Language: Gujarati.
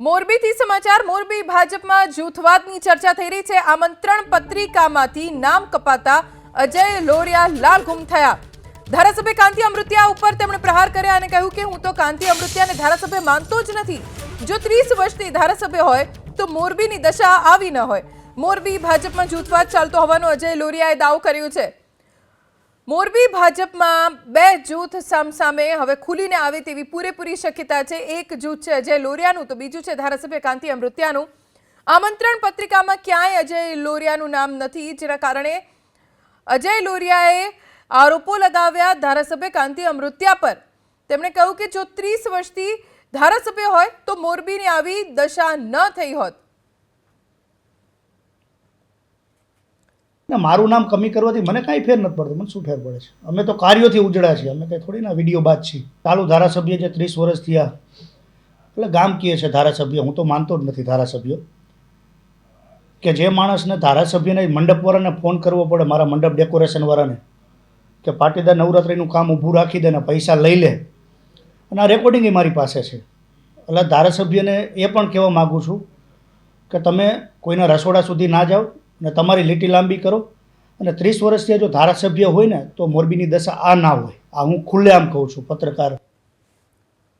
મોરબીથી સમાચાર, મોરબી ભાજપમાં જૂથવાદની ચર્ચા થઈ રહી છે. આમંત્રણ પત્રિકામાંથી નામ કપાતા અજય લોરિયા લાલ ગુમ થયા. ધારાસભ્ય કાંતિ અમૃત્યા ઉપર તેમણે પ્રહાર કર્યા અને કહ્યું કે હું તો કાંતિ અમૃત્યાને ધારાસભ્ય માનતો જ નથી. જો ત્રીસ વર્ષથી ધારાસભ્ય હોય, તો મોરબીની દશા આવી ન હોય. મોરબી ભાજપમાં જૂથવાદ ચાલતો હોવાનો અજય લોરિયાએ દાવો કર્યો છે. મોરબી ભાજપમાં બે જૂથ સામસામે હવે ખુલીને આવે તેવી પૂરેપૂરી શક્યતા છે. એક જૂથ છે અજય લોરિયાનું, તો બીજું છે ધારાસભ્ય કાંતિ અમૃત્યાનું. આમંત્રણ પત્રિકામાં ક્યાંય અજય લોરિયાનું નામ નથી, જેના કારણે અજય લોરિયાએ આરોપો લગાવ્યા ધારાસભ્ય કાંતિ અમૃત્યા પર. તેમણે કહ્યું કે જો ત્રીસ વર્ષથી ધારાસભ્ય હોય, તો મોરબીની આવી દશા ન થઈ હોત. ના, મારું નામ કમી કરવાથી મને કાંઈ ફેર નથી પડતો, મને શું ફેર પડે છે? અમે તો કાર્યોથી ઉજળા છીએ, અમે કંઈ થોડી ના વીડિયો બાદ છીએ. ચાલુ ધારાસભ્ય જે ત્રીસ વર્ષ થયા, એટલે ગામ કહે છે ધારાસભ્ય, હું તો માનતો જ નથી ધારાસભ્ય. કે જે માણસને ધારાસભ્યને મંડપવાળાને ફોન કરવો પડે, મારા મંડપ ડેકોરેશનવાળાને, કે પાટીદાર નવરાત્રિનું કામ ઊભું રાખી દે ને પૈસા લઈ લે. અને આ રેકોર્ડિંગ એ મારી પાસે છે. એટલે ધારાસભ્યને એ પણ કહેવા માગું છું કે તમે કોઈના રસોડા સુધી ના જાઓ અને તમારી લીટી લાંબી કરો. અને ત્રીસ વર્ષથી જો ધારાસભ્ય હોય ને, તો મોરબીની દશા આ ના હોય. આ હું ખુલ્લેઆમ કહું છું, પત્રકાર